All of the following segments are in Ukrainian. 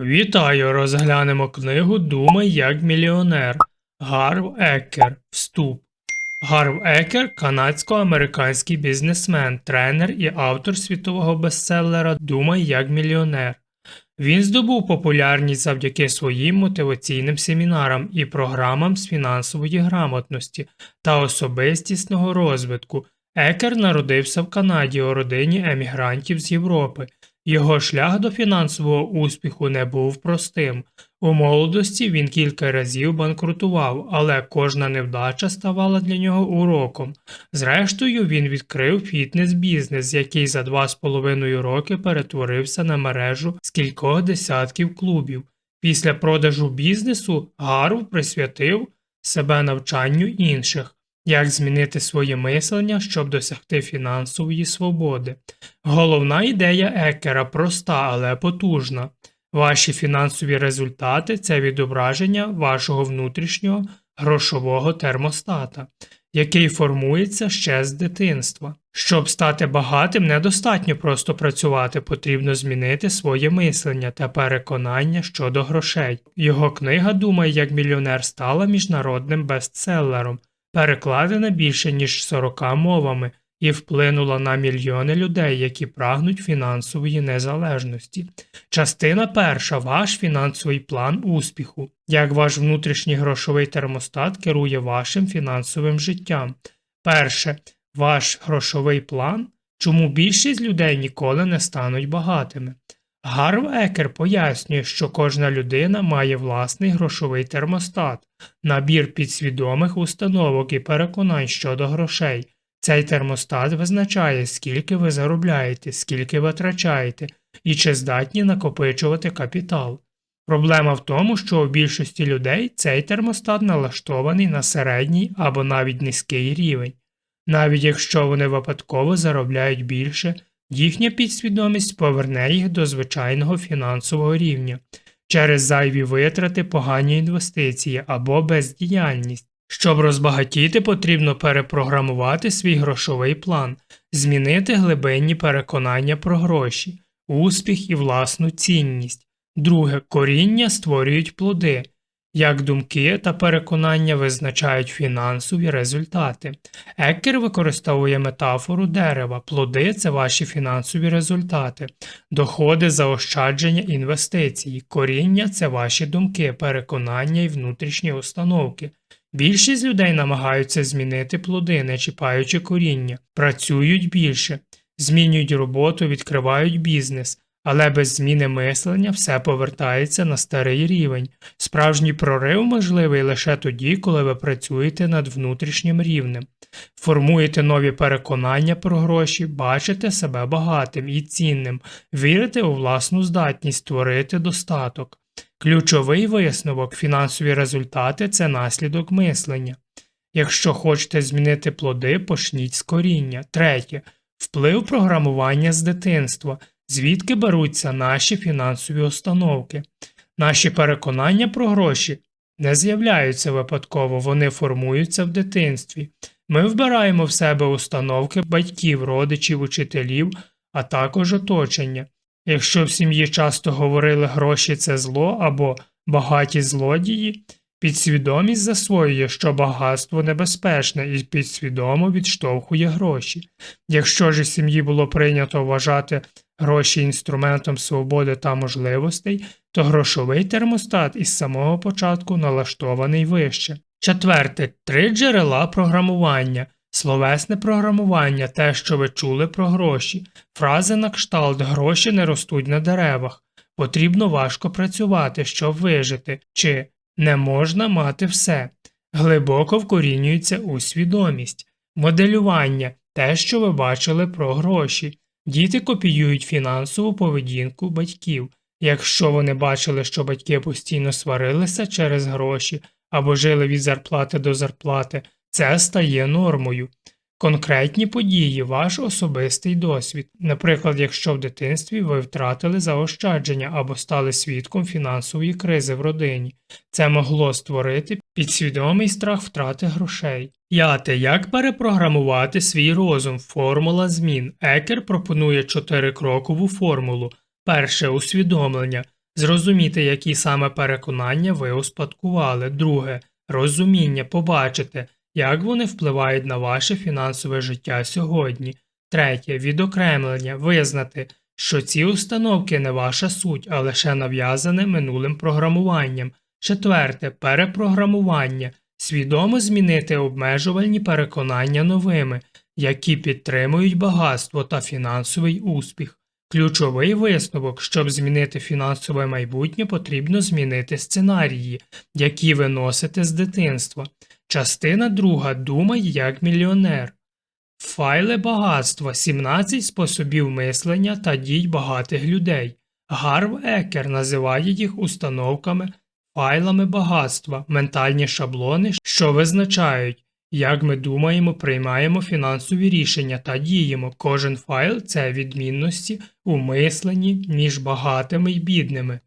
Вітаю! Розглянемо книгу Думай як мільйонер. Гарв Екер. Вступ. Гарв Екер канадсько-американський бізнесмен, тренер і автор світового бестселера Думай як мільйонер. Він здобув популярність завдяки своїм мотиваційним семінарам і програмам з фінансової грамотності та особистісного розвитку. Екер народився в Канаді у родині емігрантів з Європи. Його шлях до фінансового успіху не був простим. У молодості він кілька разів банкрутував, але кожна невдача ставала для нього уроком. Зрештою, він відкрив фітнес-бізнес, який за два з половиною роки перетворився на мережу з кількох десятків клубів. Після продажу бізнесу Гарв присвятив себе навчанню інших, як змінити своє мислення, щоб досягти фінансової свободи. Головна ідея Екера проста, але потужна. Ваші фінансові результати це відображення вашого внутрішнього грошового термостата, який формується ще з дитинства. Щоб стати багатим, недостатньо просто працювати, потрібно змінити своє мислення та переконання щодо грошей. Його книга Думай як мільйонер стала міжнародним бестселером, перекладена більше ніж 40 мовами і вплинула на мільйони людей, які прагнуть фінансової незалежності. Частина перша ваш фінансовий план успіху. Як ваш внутрішній грошовий термостат керує вашим фінансовим життям. Перше, ваш грошовий план. Чому більшість людей ніколи не стануть багатими? Гарв Екер пояснює, що кожна людина має власний грошовий термостат, набір підсвідомих установок і переконань щодо грошей. Цей термостат визначає, скільки ви заробляєте, скільки витрачаєте і чи здатні накопичувати капітал. Проблема в тому, що у більшості людей цей термостат налаштований на середній або навіть низький рівень. Навіть якщо вони випадково заробляють більше, їхня підсвідомість поверне їх до звичайного фінансового рівня через зайві витрати, погані інвестиції або бездіяльність. Щоб розбагатіти, потрібно перепрограмувати свій грошовий план, змінити глибинні переконання про гроші, успіх і власну цінність. Друге, коріння створюють плоди. Як думки та переконання визначають фінансові результати. Еккер використовує метафору дерева, плоди це ваші фінансові результати, доходи, заощадження, інвестиції, коріння це ваші думки, переконання і внутрішні установки. Більшість людей намагаються змінити плоди, не чіпаючи коріння, працюють більше, змінюють роботу, відкривають бізнес, але без зміни мислення все повертається на старий рівень. Справжній прорив можливий лише тоді, коли ви працюєте над внутрішнім рівнем, формуєте нові переконання про гроші, бачите себе багатим і цінним, вірите у власну здатність створити достаток. Ключовий висновок фінансові результати це наслідок мислення. Якщо хочете змінити плоди, почніть з коріння. Третє. Вплив програмування з дитинства, звідки беруться наші фінансові установки. Наші переконання про гроші не з'являються випадково, вони формуються в дитинстві. Ми вбираємо в себе установки батьків, родичів, учителів, а також оточення. Якщо в сім'ї часто говорили гроші це зло або багаті злодії, підсвідомість засвоює, що багатство небезпечне і підсвідомо відштовхує гроші. Якщо ж у сім'ї було прийнято вважати гроші інструментом свободи та можливостей, то грошовий термостат із самого початку налаштований вище. Четверте. Три джерела програмування. Словесне програмування те, що ви чули про гроші, фрази на кшталт гроші не ростуть на деревах, потрібно важко працювати, щоб вижити, чи не можна мати все, глибоко вкорінюється у свідомість, моделювання. Те, що ви бачили про гроші. Діти копіюють фінансову поведінку батьків. Якщо вони бачили, що батьки постійно сварилися через гроші або жили від зарплати до зарплати, це стає нормою. Конкретні події, ваш особистий досвід. Наприклад, якщо в дитинстві ви втратили заощадження або стали свідком фінансової кризи в родині, це могло створити підсвідомий страх втрати грошей. П'яте. Як перепрограмувати свій розум? Формула змін. Екер пропонує чотирикрокову формулу. Перше усвідомлення. Зрозуміти, які саме переконання ви успадкували. Друге розуміння, побачити, як вони впливають на ваше фінансове життя сьогодні. Третє відокремлення, визнати, що ці установки не ваша суть, а лише нав'язане минулим програмуванням. Четверте перепрограмування, свідомо змінити обмежувальні переконання новими, які підтримують багатство та фінансовий успіх. Ключовий висновок, щоб змінити фінансове майбутнє, потрібно змінити сценарії, які ви носите з дитинства. Частина друга Думай як мільйонер. Файли багатства 17 способів мислення та дій багатих людей. Гарв Екер називає їх установками, файлами багатства, ментальні шаблони, що визначають, як ми думаємо, приймаємо фінансові рішення та діємо. Кожен файл це відмінності у мисленні між багатими й бідними.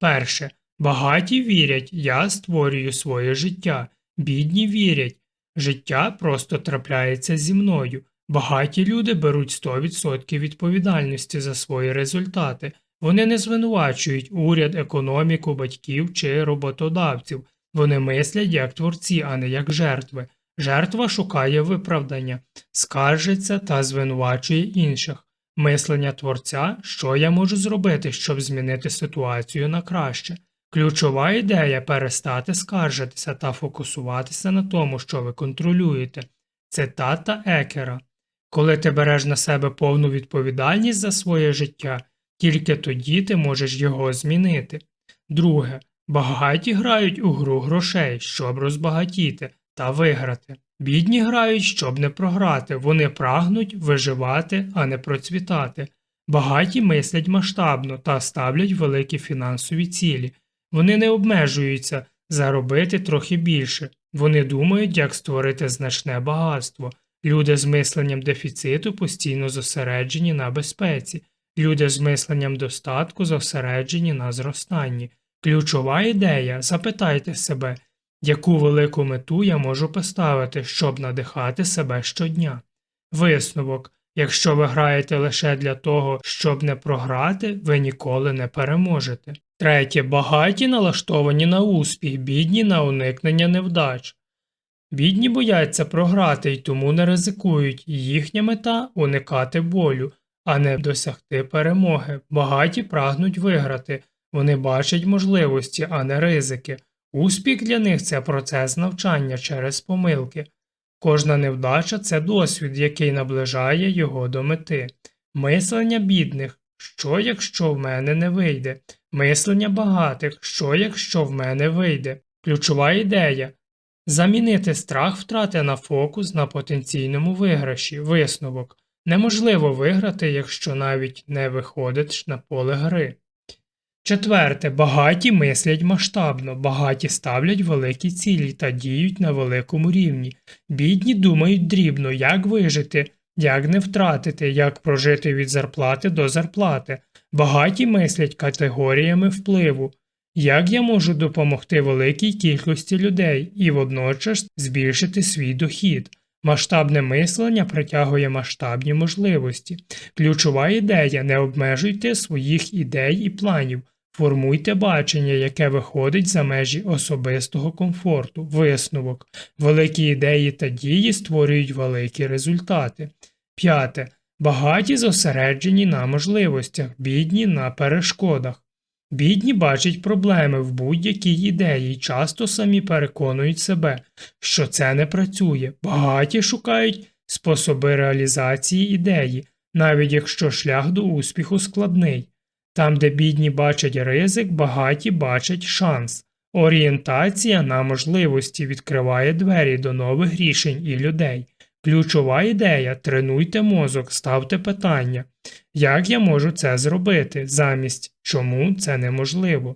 Перше. Багаті вірять, я створюю своє життя. Бідні вірять, життя просто трапляється зі мною. Багаті люди беруть 100% відповідальності за свої результати. Вони не звинувачують уряд, економіку, батьків чи роботодавців. Вони мислять як творці, а не як жертви. Жертва шукає виправдання, скаржиться та звинувачує інших. Мислення творця, що я можу зробити, щоб змінити ситуацію на краще. Ключова ідея перестати скаржитися та фокусуватися на тому, що ви контролюєте. Цитата Екера. Коли ти береш на себе повну відповідальність за своє життя, тільки тоді ти можеш його змінити. Друге, багаті грають у гру грошей, щоб розбагатіти та виграти. Бідні грають, щоб не програти, вони прагнуть виживати, а не процвітати. Багаті мислять масштабно та ставлять великі фінансові цілі. Вони не обмежуються заробити трохи більше, вони думають, як створити значне багатство. Люди з мисленням дефіциту постійно зосереджені на безпеці, люди з мисленням достатку зосереджені на зростанні. Ключова ідея запитайте себе, яку велику мету я можу поставити, щоб надихати себе щодня. Висновок якщо ви граєте лише для того, щоб не програти, ви ніколи не переможете. Третє. Багаті налаштовані на успіх, бідні на уникнення невдач. Бідні бояться програти й тому не ризикують, їхня мета уникати болю, а не досягти перемоги. Багаті прагнуть виграти, вони бачать можливості, а не ризики. Успіх для них це процес навчання через помилки. Кожна невдача це досвід, який наближає його до мети. Мислення бідних що якщо в мене не вийде? Мислення багатих що якщо в мене вийде? Ключова ідея замінити страх втрати на фокус на потенційному виграші, висновок. Неможливо виграти, якщо навіть не виходиш на поле гри. Четверте, багаті мислять масштабно, багаті ставлять великі цілі та діють на великому рівні. Бідні думають дрібно, як вижити, як не втратити, як прожити від зарплати до зарплати. Багаті мислять категоріями впливу. Як я можу допомогти великій кількості людей і водночас збільшити свій дохід? Масштабне мислення притягує масштабні можливості. Ключова ідея не обмежуйте своїх ідей і планів. Формуйте бачення, яке виходить за межі особистого комфорту, висновок. Великі ідеї та дії створюють великі результати. П'яте. Багаті зосереджені на можливостях, бідні на перешкодах. Бідні бачать проблеми в будь-якій ідеї і часто самі переконують себе, що це не працює. Багаті шукають способи реалізації ідеї, навіть якщо шлях до успіху складний. Там, де бідні бачать ризик, багаті бачать шанс. Орієнтація на можливості відкриває двері до нових рішень і людей. Ключова ідея тренуйте мозок, ставте питання, як я можу це зробити, замість чому це неможливо.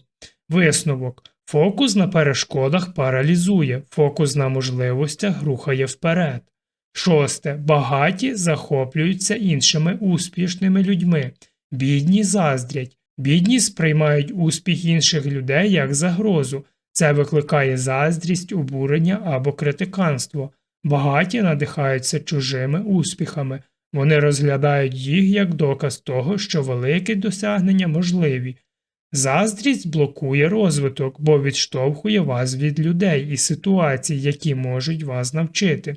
Висновок фокус на перешкодах паралізує, фокус на можливостях рухає вперед. Шосте. Багаті захоплюються іншими успішними людьми. Бідні заздрять, бідні сприймають успіх інших людей як загрозу, це викликає заздрість, обурення або критиканство. Багаті надихаються чужими успіхами, вони розглядають їх як доказ того, що великі досягнення можливі. Заздрість блокує розвиток, бо відштовхує вас від людей і ситуацій, які можуть вас навчити.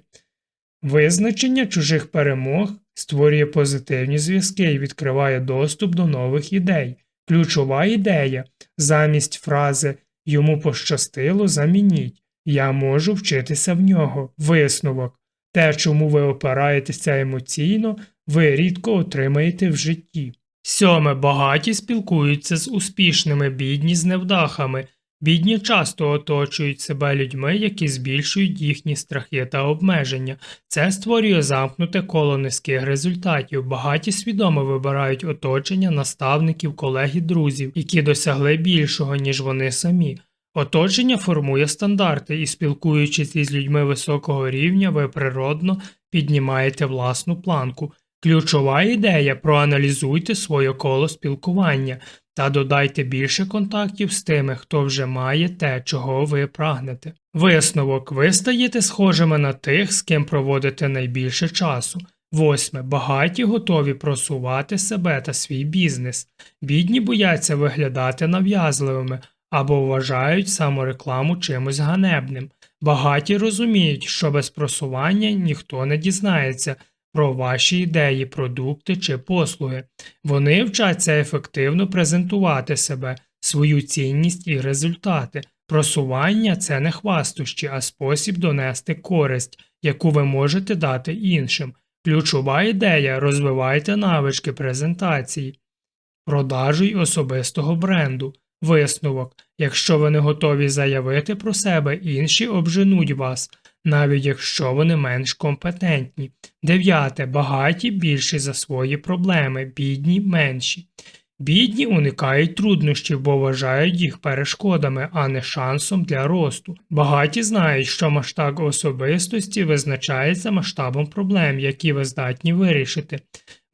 Визначення чужих перемог створює позитивні зв'язки і відкриває доступ до нових ідей. Ключова ідея замість фрази йому пощастило замініть я можу вчитися в нього. Висновок. Те, чому ви опираєтеся емоційно, ви рідко отримаєте в житті. Сьоме багаті спілкуються з успішними, бідні з невдахами. Бідні часто оточують себе людьми, які збільшують їхні страхи та обмеження. Це створює замкнуте коло низьких результатів. Багаті свідомо вибирають оточення наставників, колег і друзів, які досягли більшого, ніж вони самі. Оточення формує стандарти, і спілкуючись із людьми високого рівня, ви природно піднімаєте власну планку. Ключова ідея проаналізуйте своє коло спілкування та додайте більше контактів з тими, хто вже має те, чого ви прагнете. Висновок ви стаєте схожими на тих, з ким проводите найбільше часу. Восьме. Багаті готові просувати себе та свій бізнес. Бідні бояться виглядати нав'язливими або вважають саморекламу чимось ганебним. Багаті розуміють, що без просування ніхто не дізнається про ваші ідеї, продукти чи послуги. Вони вчаться ефективно презентувати себе, свою цінність і результати. Просування це не хвастощі, а спосіб донести користь, яку ви можете дати іншим. Ключова ідея розвивайте навички презентації, продажу й особистого бренду. Висновок якщо ви не готові заявити про себе, інші обженуть вас, навіть якщо вони менш компетентні. Дев'яте. Багаті більші за свої проблеми, бідні менші. Бідні уникають труднощів, бо вважають їх перешкодами, а не шансом для росту. Багаті знають, що масштаб особистості визначається масштабом проблем, які ви здатні вирішити.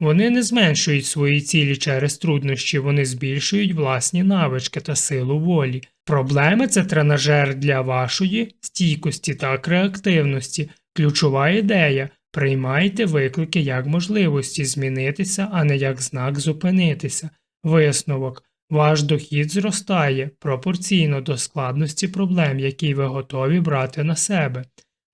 Вони не зменшують свої цілі через труднощі, вони збільшують власні навички та силу волі. Проблеми це тренажер для вашої стійкості та креативності. Ключова ідея приймайте виклики як можливості змінитися, а не як знак зупинитися. Висновок ваш дохід зростає пропорційно до складності проблем, які ви готові брати на себе.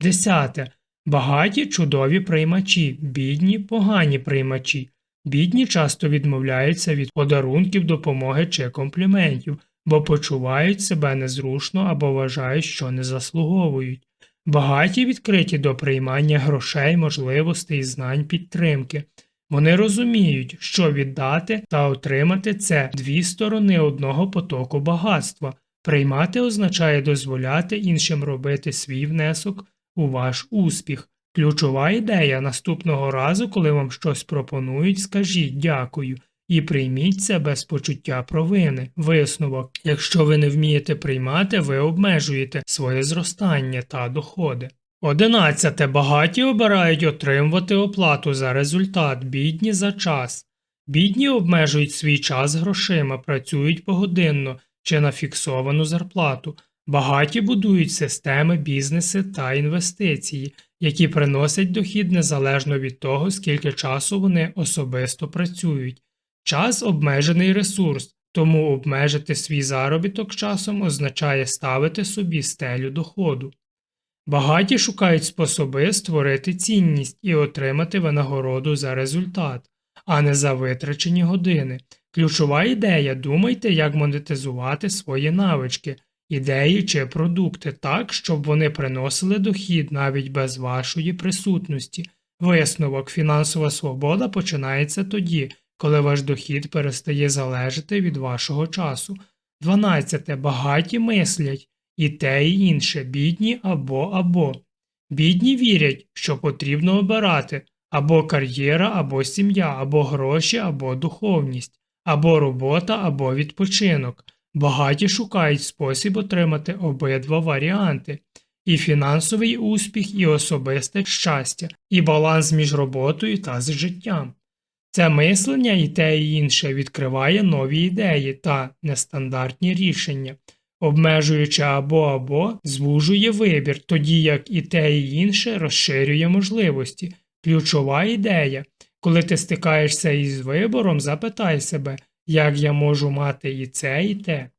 Десяте. Багаті чудові приймачі, бідні погані приймачі. Бідні часто відмовляються від подарунків, допомоги чи компліментів, бо почувають себе незручно або вважають, що не заслуговують. Багаті відкриті до приймання грошей, можливостей, знань, підтримки. Вони розуміють, що віддати та отримати це дві сторони одного потоку багатства. Приймати означає дозволяти іншим робити свій внесок у ваш успіх. Ключова ідея наступного разу, коли вам щось пропонують, скажіть дякую і прийміть це без почуття провини. Висновок. Якщо ви не вмієте приймати, ви обмежуєте своє зростання та доходи. Одинадцяте. Багаті обирають отримувати оплату за результат, бідні за час. Бідні обмежують свій час грошима, працюють погодинно чи на фіксовану зарплату. Багаті будують системи, бізнеси та інвестиції, які приносять дохід незалежно від того, скільки часу вони особисто працюють. Час обмежений ресурс, тому обмежити свій заробіток часом означає ставити собі стелю доходу. Багаті шукають способи створити цінність і отримати винагороду за результат, а не за витрачені години. Ключова ідея думайте, як монетизувати свої навички, ідеї чи продукти так, щоб вони приносили дохід навіть без вашої присутності. Висновок фінансова свобода починається тоді, коли ваш дохід перестає залежати від вашого часу. 12. Багаті мислять і те, і інше, бідні або або. Бідні вірять, що потрібно обирати або кар'єра, або сім'я, або гроші, або духовність, або робота, або відпочинок. Багаті шукають спосіб отримати обидва варіанти і фінансовий успіх, і особисте щастя, і баланс між роботою та з життям. Це мислення і те і інше відкриває нові ідеї та нестандартні рішення, обмежуючи або або звужує вибір, тоді як і те і інше розширює можливості. Ключова ідея коли ти стикаєшся із вибором, запитай себе, як я можу мати і це, і те.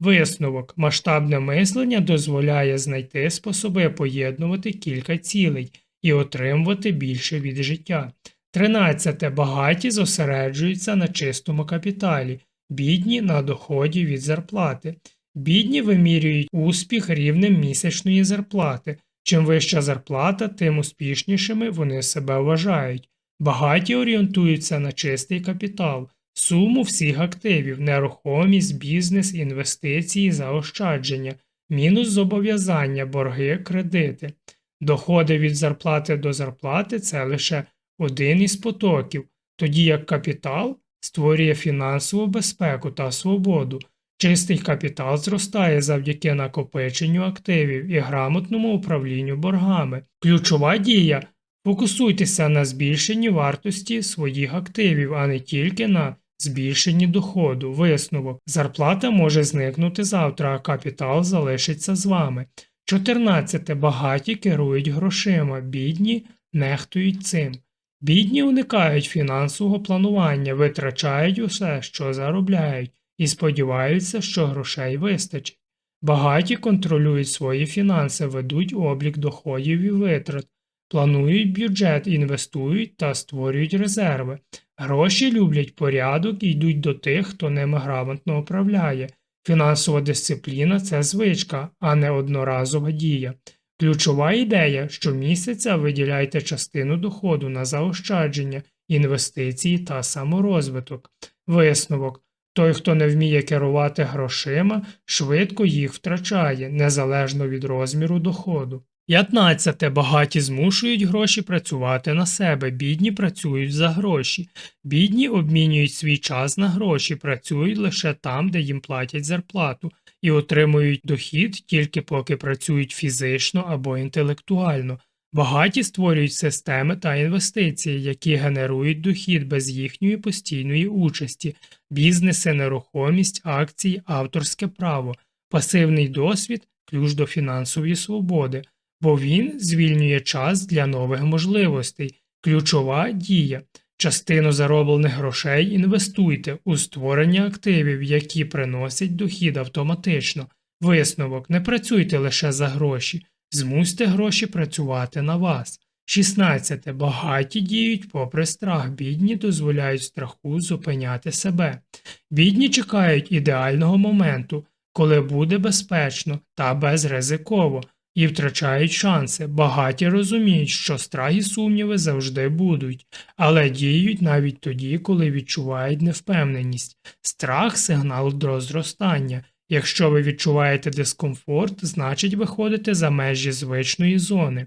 Висновок масштабне мислення дозволяє знайти способи поєднувати кілька цілей і отримувати більше від життя. Тринадцяте багаті зосереджуються на чистому капіталі, бідні на доході від зарплати. Бідні вимірюють успіх рівнем місячної зарплати. Чим вища зарплата, тим успішнішими вони себе вважають. Багаті орієнтуються на чистий капітал, суму всіх активів, нерухомість, бізнес, інвестиції, заощадження, мінус зобов'язання, борги, кредити. Доходи від зарплати до зарплати це лише один із потоків, тоді як капітал створює фінансову безпеку та свободу. Чистий капітал зростає завдяки накопиченню активів і грамотному управлінню боргами. Ключова дія фокусуйтеся на збільшенні вартості своїх активів, а не тільки на збільшенні доходу. Висновок. Зарплата може зникнути завтра, а капітал залишиться з вами. 14. Багаті керують грошима, бідні нехтують цим. Бідні уникають фінансового планування, витрачають усе, що заробляють, і сподіваються, що грошей вистачить. Багаті контролюють свої фінанси, ведуть облік доходів і витрат, планують бюджет, інвестують та створюють резерви. Гроші люблять порядок і йдуть до тих, хто ними грамотно управляє. Фінансова дисципліна це звичка, а не одноразова дія. Ключова ідея, що місяця виділяйте частину доходу на заощадження, інвестиції та саморозвиток. Висновок. Той, хто не вміє керувати грошима, швидко їх втрачає, незалежно від розміру доходу. 15. Багаті змушують гроші працювати на себе, бідні працюють за гроші. Бідні обмінюють свій час на гроші, працюють лише там, де їм платять зарплату, і отримують дохід тільки поки працюють фізично або інтелектуально. Багаті створюють системи та інвестиції, які генерують дохід без їхньої постійної участі, бізнеси, нерухомість, акції, авторське право, пасивний досвід, ключ до фінансової свободи, бо він звільнює час для нових можливостей, ключова дія. Частину зароблених грошей інвестуйте у створення активів, які приносять дохід автоматично. Висновок не працюйте лише за гроші, змусьте гроші працювати на вас. 16. Багаті діють попри страх, бідні дозволяють страху зупиняти себе. Бідні чекають ідеального моменту, коли буде безпечно та безризиково, і втрачають шанси. Багаті розуміють, що страх і сумніви завжди будуть, але діють навіть тоді, коли відчувають невпевненість. Страх сигнал до зростання. Якщо ви відчуваєте дискомфорт, значить виходите за межі звичної зони.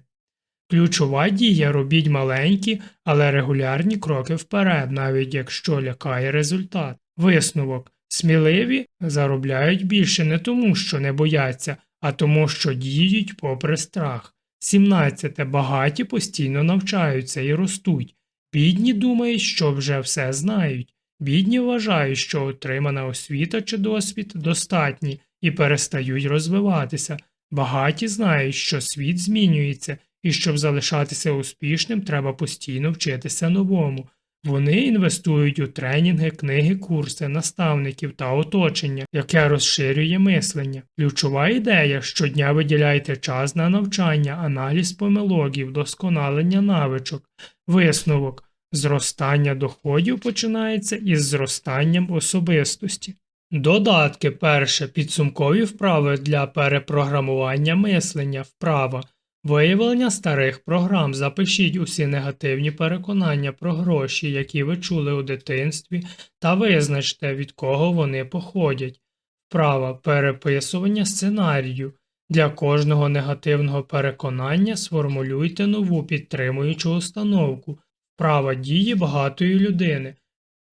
Ключова дія робіть маленькі, але регулярні кроки вперед, навіть якщо лякає результат. Висновок сміливі заробляють більше не тому, що не бояться, а тому, що діють попри страх. 17. Багаті постійно навчаються і ростуть. Бідні думають, що вже все знають. Бідні вважають, що отримана освіта чи досвід достатні і перестають розвиватися. Багаті знають, що світ змінюється, і щоб залишатися успішним, треба постійно вчитися новому. Вони інвестують у тренінги, книги, курси, наставників та оточення, яке розширює мислення. Ключова ідея щодня виділяйте час на навчання, аналіз помилок і вдосконалення навичок, висновок. Зростання доходів починається із зростанням особистості. Додатки перше підсумкові вправи для перепрограмування мислення вправа. Виявлення старих програм. Запишіть усі негативні переконання про гроші, які ви чули у дитинстві, та визначте, від кого вони походять. Вправа переписування сценарію. Для кожного негативного переконання сформулюйте нову підтримуючу установку. Вправа дії багатої людини.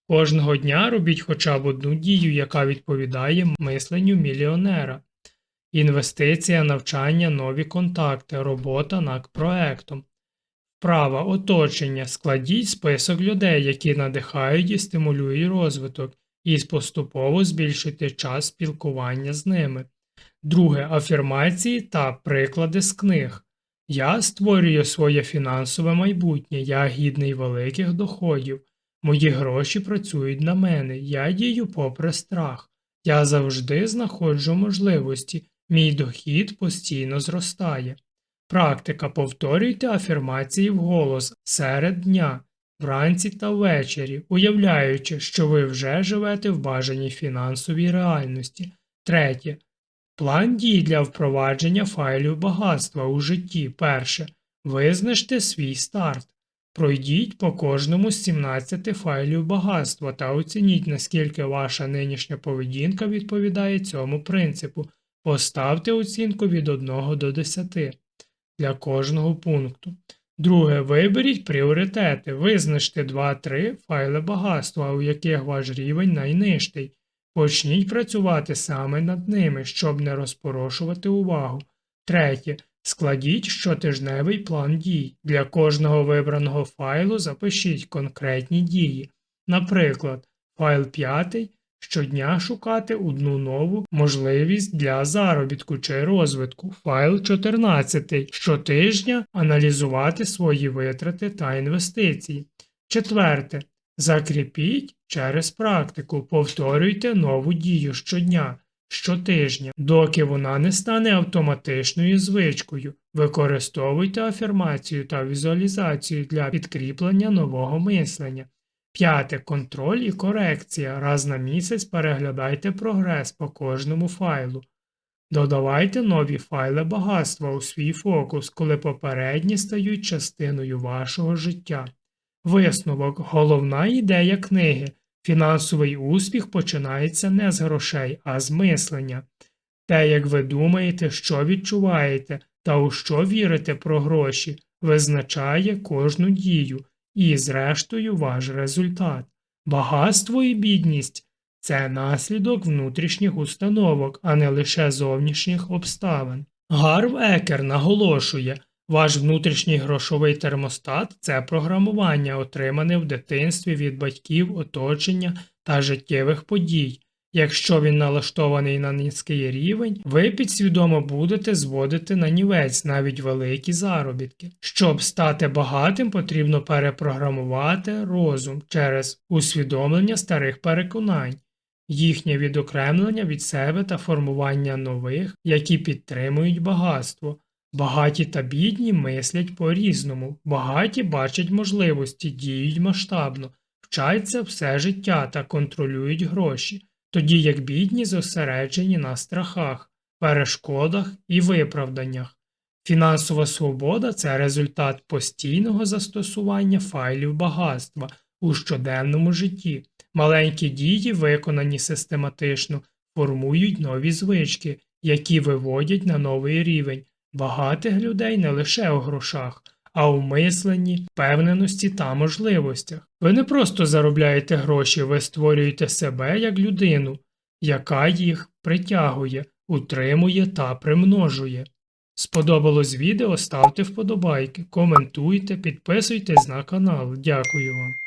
Кожного дня робіть хоча б одну дію, яка відповідає мисленню мільйонера. Інвестиція, навчання, нові контакти, робота над проектом. Вправа оточення. Складіть список людей, які надихають і стимулюють розвиток, і поступово збільшуйте час спілкування з ними. Друге афірмації та приклади з книг. Я створюю своє фінансове майбутнє, я гідний великих доходів. Мої гроші працюють на мене, я дію попри страх. Я завжди знаходжу можливості, мій дохід постійно зростає. Практика повторюйте афірмації вголос серед дня, вранці та ввечері, уявляючи, що ви вже живете в бажаній фінансовій реальності. Третє. План дій для впровадження файлів багатства у житті. Перше. Визначте свій старт. Пройдіть по кожному з 17 файлів багатства та оцініть, наскільки ваша нинішня поведінка відповідає цьому принципу. Поставте оцінку від 1 до 10 для кожного пункту. Друге, виберіть пріоритети. Визначте 2-3 файли багатства, у яких ваш рівень найнижчий. Почніть працювати саме над ними, щоб не розпорошувати увагу. Третє. Складіть щотижневий план дій. Для кожного вибраного файлу запишіть конкретні дії. Наприклад, файл 5 щодня шукати одну нову можливість для заробітку чи розвитку. Файл 14 щотижня аналізувати свої витрати та інвестиції. Четверте. Закріпіть через практику, повторюйте нову дію щодня, щотижня, доки вона не стане автоматичною звичкою. Використовуйте афірмацію та візуалізацію для підкріплення нового мислення. П'яте. Контроль і корекція. Раз на місяць переглядайте прогрес по кожному файлу. Додавайте нові файли багатства у свій фокус, коли попередні стають частиною вашого життя. Висновок головна ідея книги. Фінансовий успіх починається не з грошей, а з мислення. Те, як ви думаєте, що відчуваєте та у що вірите про гроші, визначає кожну дію і, зрештою, ваш результат. Багатство і бідність це наслідок внутрішніх установок, а не лише зовнішніх обставин. Гарв Екер наголошує, ваш внутрішній грошовий термостат це програмування, отримане в дитинстві від батьків, оточення та життєвих подій. Якщо він налаштований на низький рівень, ви підсвідомо будете зводити на нівець навіть великі заробітки. Щоб стати багатим, потрібно перепрограмувати розум через усвідомлення старих переконань, їхнє відокремлення від себе та формування нових, які підтримують багатство. Багаті та бідні мислять по-різному, багаті бачать можливості, діють масштабно, вчаться все життя та контролюють гроші тоді як бідні зосереджені на страхах, перешкодах і виправданнях. Фінансова свобода це результат постійного застосування файлів багатства у щоденному житті. Маленькі дії, виконані систематично, формують нові звички, які виводять на новий рівень багатих людей не лише у грошах, а у мисленні, впевненості та можливостях. Ви не просто заробляєте гроші, ви створюєте себе як людину, яка їх притягує, утримує та примножує. Сподобалось відео, ставте вподобайки, коментуйте, підписуйтесь на канал. Дякую вам.